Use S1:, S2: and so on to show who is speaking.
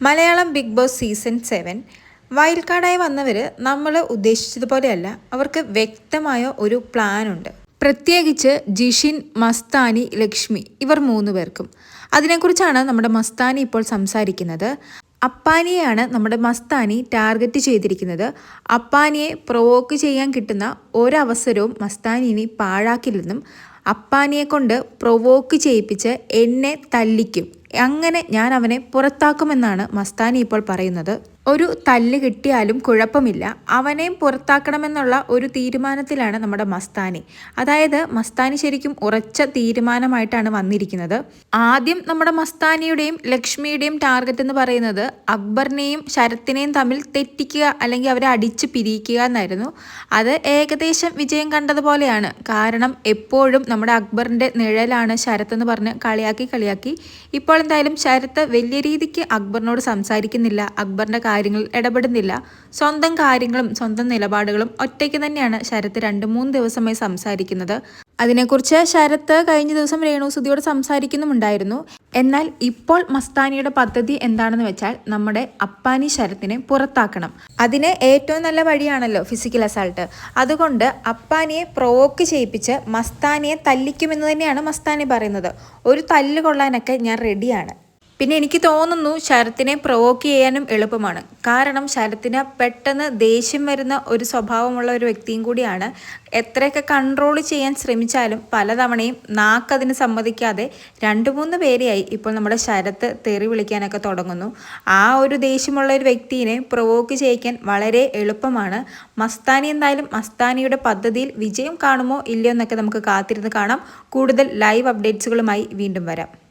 S1: Malayalam big boss season seven wild കാർഡായി വന്നവർ നമ്മൾ ഉദ്ദേശിച്ചതുപോലെയല്ല അവർക്ക് വ്യക്തമായ ഒരു പ്ലാൻ ഉണ്ട് പ്രത്യേകിച്ച് ജിഷിൻ മസ്താനി ലക്ഷ്മി ഇവർ മൂന്ന് പേർക്കും. അതിനെക്കുറിച്ചാണ് നമ്മുടെ മസ്താനി ഇപ്പോൾ സംസാരിക്കുന്നത്. അപ്പാനിയെയാണ് നമ്മുടെ മസ്താനി ടാർഗറ്റ് ചെയ്തിരിക്കുന്നത്. അപ്പാനിയെ പ്രൊവോക്ക് ചെയ്യാൻ കിട്ടുന്ന ഒരവസരവും ഇനി പാഴാക്കില്ലെന്നും അപ്പാനിയെ കൊണ്ട് പ്രൊവോക്ക് ചെയ്യിപ്പിച്ച് എന്നെ തല്ലിക്കും. അങ്ങനെ ഞാൻ അവനെ പുറത്താക്കുമെന്നാണ് മസ്താനി ഇപ്പോൾ പറയുന്നത്. ഒരു തല്ല് കിട്ടിയാലും കുഴപ്പമില്ല. അവനെയും പുറത്താക്കണമെന്നുള്ള ഒരു തീരുമാനത്തിലാണ് നമ്മുടെ മസ്താനി. അതായത് മസ്താനി ശരിക്കും ഉറച്ച തീരുമാനമായിട്ടാണ് വന്നിരിക്കുന്നത്. ആദ്യം നമ്മുടെ മസ്താനിയുടെയും ലക്ഷ്മിയുടെയും ടാർഗറ്റ് എന്ന് പറയുന്നത് അക്ബറിനെയും ശരത്തിനെയും തമ്മിൽ തെറ്റിക്കുക അല്ലെങ്കിൽ അവരെ അടിച്ച് പിരിയിക്കുക എന്നായിരുന്നു. അത് ഏകദേശം വിജയം കണ്ടതുപോലെയാണ്. കാരണം എപ്പോഴും നമ്മുടെ അക്ബറിന്റെ നിഴലാണ് ശരത്ത് എന്ന് പറഞ്ഞ് കളിയാക്കി കളിയാക്കി. ഇപ്പോൾ എന്തായാലും ശരത്ത് വലിയ രീതിക്ക് അക്ബറിനോട് സംസാരിക്കുന്നില്ല. അക്ബറിന്റെ കാര്യങ്ങളിൽ ഇടപെടുന്നില്ല. സ്വന്തം കാര്യങ്ങളും സ്വന്തം നിലപാടുകളും ഒറ്റയ്ക്ക് തന്നെയാണ് ശരത് രണ്ട് മൂന്ന് ദിവസമായി സംസാരിക്കുന്നത്. അതിനെക്കുറിച്ച് ശരത്ത് കഴിഞ്ഞ ദിവസം രേണുസുതിയോട് സംസാരിക്കുന്നുമുണ്ടായിരുന്നു. എന്നാൽ ഇപ്പോൾ മസ്താനിയുടെ പദ്ധതി എന്താണെന്ന് വെച്ചാൽ നമ്മുടെ അപ്പാനി ശരത്തിനെ പുറത്താക്കണം. അതിന് ഏറ്റവും നല്ല വഴിയാണല്ലോ ഫിസിക്കൽ അസാൾട്ട് അതുകൊണ്ട് അപ്പാനിയെ പ്രൊവോക്ക് ചെയ്യിപ്പിച്ച് മസ്താനിയെ തല്ലിക്കുമെന്ന് തന്നെയാണ് മസ്താനി പറയുന്നത്. ഒരു തല്ല് കൊള്ളാനൊക്കെ ഞാൻ റെഡിയാണ് പിന്നെ എനിക്ക് തോന്നുന്നു ശരത്തിനെ പ്രൊവോക്ക് ചെയ്യാനും എളുപ്പമാണ്. കാരണം ശരത്തിന് പെട്ടെന്ന് ദേഷ്യം വരുന്ന ഒരു സ്വഭാവമുള്ള ഒരു വ്യക്തിയും കൂടിയാണ്. എത്രയൊക്കെ കൺട്രോൾ ചെയ്യാൻ ശ്രമിച്ചാലും പലതവണയും നാക്കതിന് സമ്മതിക്കാതെ രണ്ട് മൂന്ന് പേരെയായി ഇപ്പോൾ നമ്മുടെ ശരത്ത് തെറി വിളിക്കാനൊക്കെ തുടങ്ങുന്നു. ആ ഒരു ദേഷ്യമുള്ള ഒരു വ്യക്തിയെ പ്രൊവോക്ക് ചെയ്യിക്കാൻ വളരെ എളുപ്പമാണ്. മസ്താനി എന്തായാലും മസ്താനിയുടെ പദ്ധതിയിൽ വിജയം കാണുമോ ഇല്ലയോ എന്നൊക്കെ നമുക്ക് കാത്തിരുന്ന് കാണാം. കൂടുതൽ ലൈവ് അപ്ഡേറ്റ്സുകളുമായി വീണ്ടും വരാം.